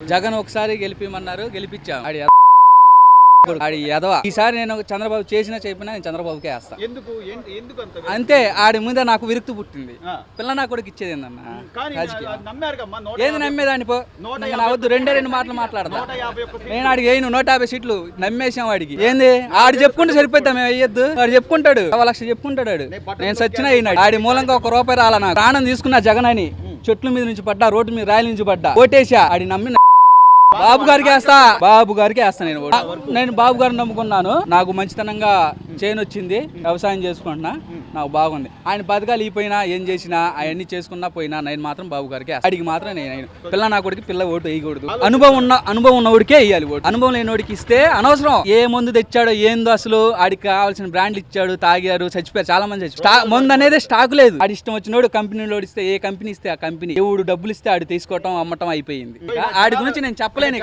జగన్ ఒకసారి గెలిపిమన్నారు గెలిపించాం ఆడి ఆడి ఎదవ ఈసారి నేను చంద్రబాబు చేసినా చెప్పినా నేను చంద్రబాబుకే వేస్తా. ఎందుకు? ఏంటి- ఎందుకు అంత అంతే ఆడి మీద నాకు విరుక్తి పుట్టింది. ఆ. పిల్ల నా కొడుకు ఇచ్చేది ఏందన్న కానీ రాజకీయం. అది నమ్మారు కమ్మా నూట ఏంది నమ్మేదాన్ని పో? నూట ఇంకా నా వద్దు రెండే రెండు మాటలు మాట్లాడతా. నూట యాభై ఒక్క సీట్లు. నేను ఆడికి వేయను నూట యాభై సీట్లు నమ్మేసాం వాడికి ఏంది? ఆడు చెప్పుకుంటే సరిపోద్దాం మేము వేయద్దు వాడు చెప్పుకుంటాడు. ఒక లక్ష చెప్పుకుంటాడు ఆడు నేను సచ్చినా అయినాడు ఆడి మూలంగా ఒక రూపాయి రాలా నాకు. ప్రాణం తీసుకున్నా జగన్ అని చెట్ల మీద నుంచి పడ్డా రోడ్డు మీద రాయల నుంచి పడ్డా ఓటేసా ఆడి నమ్మి బాబు గారికి వేస్తా. బాబు గారికి వేస్తా నేను నేను బాబు గారిని నమ్ముకున్నాను. నాకు మంచితనంగా చేయను వచ్చింది వ్యవసాయం చేసుకుంటున్నా నాకు బాగుంది. ఆయన పథకాలు పోయినా ఏం చేసినా అవన్నీ చేసుకున్నా పోయినా నేను మాత్రం బాబు గారికి అడిగి మాత్రం నేను పిల్ల నా కొడుకు పిల్ల ఓటు వేయకూడదు. అనుభవం ఉన్న అనుభవం ఉన్నవాడికే వేయాలి ఓటు. అనుభవం లేనివాడికి ఇస్తే అనవసరం. ఏ మందు తెచ్చాడో ఏందో అసలు ఆడికి కావాల్సిన బ్రాండ్లు ఇచ్చాడు తాగారు చచ్చిపోయారు చాలా మంది చచ్చిపోయారు. మందు అనేది స్టాక్ లేదు. ఆడి ఇష్టం వచ్చినోడు కంపెనీలో ఇస్తే ఏ కంపెనీ ఇస్తే ఆ కంపెనీ. ఎవడు డబ్బులు ఇస్తే ఆడు తీసుకోవటం అమ్మటం అయిపోయింది. ఆడి గురించి నేను చెప్పలేను